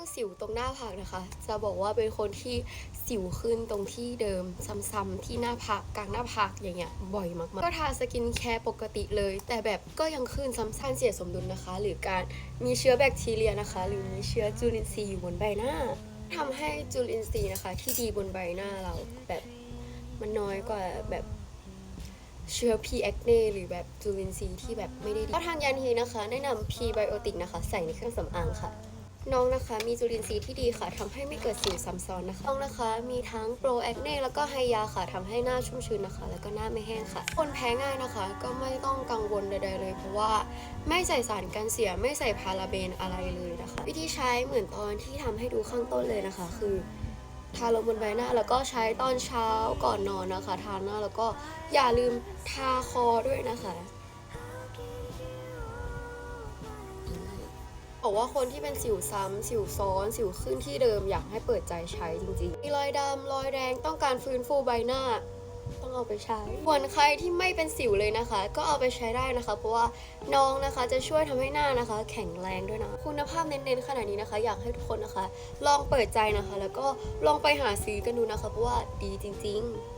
รื่องสิวตรงหน้าผากนะคะ จะบอกว่าเป็นคนที่สิวขึ้นตรงที่เดิมซ้ำๆที่หน้าผากกลางหน้าผากอย่างเงี้ยบ่อยมากๆ ก็ทาสกินแคร์ปกติเลย แต่แบบก็ยังขึ้นซ้ำๆเสียสมดุลนะคะ หรือการมีเชื้อแบคทีเรียนะคะ หรือมีเชื้อจุลินทรีย์อยู่บนใบหน้าทำให้จุลินทรีย์นะคะ ที่ดีบนใบหน้าเราแบบมันน้อยกว่าแบบเชื้อ P acne หรือแบบจุลินทรีย์ที่แบบไม่ได้ดีก็ทางยานีนะคะ แนะนำ P biotic นะคะ ใส่ในเครื่องสำอางค่ะ น้องนะคะมีจุลินทรีย์ที่ดีค่ะทำให้ไม่เกิดสิวซ้ำซ้อนนะคะน้องนะคะมีทั้งโปรแอคเน่แล้วก็ไฮยาค่ะทำให้หน้าชุ่มชื้นนะคะ แล้วก็หน้าไม่แห้งค่ะ คนแพ้ง่ายนะคะ ก็ไม่ต้องกังวลใดๆเลย เพราะว่าไม่ใส่สารกันเสียไม่ใส่พาราเบนอะไรเลยนะคะ วิธีใช้เหมือนตอนที่ทำให้ดูข้างต้นเลยนะคะ คือทาลงบนใบหน้าแล้วก็ใช้ตอนเช้าก่อนนอนนะคะ ทาหน้าแล้วก็อย่าลืมทาคอด้วยนะคะ บอกว่าคนที่เป็นสิวซ้ำสิวซ้อนสิวขึ้นที่เดิมอยากให้เปิดใจใช้จริงๆมีรอยดำรอยแดงต้องการฟื้นฟูใบหน้า ต้องเอาไปใช้ ส่วนใครที่ไม่เป็นสิวเลยนะคะ ก็เอาไปใช้ได้นะคะ เพราะว่าน้องนะคะจะช่วยทำให้หน้านะคะ แข็งแรงด้วยนะ คุณภาพเน้นๆขนาดนี้นะคะ อยากให้ทุกคนนะคะ ลองเปิดใจนะคะ แล้วก็ลองไปหาซื้อกันดูนะคะ เพราะว่าดีจริง ๆ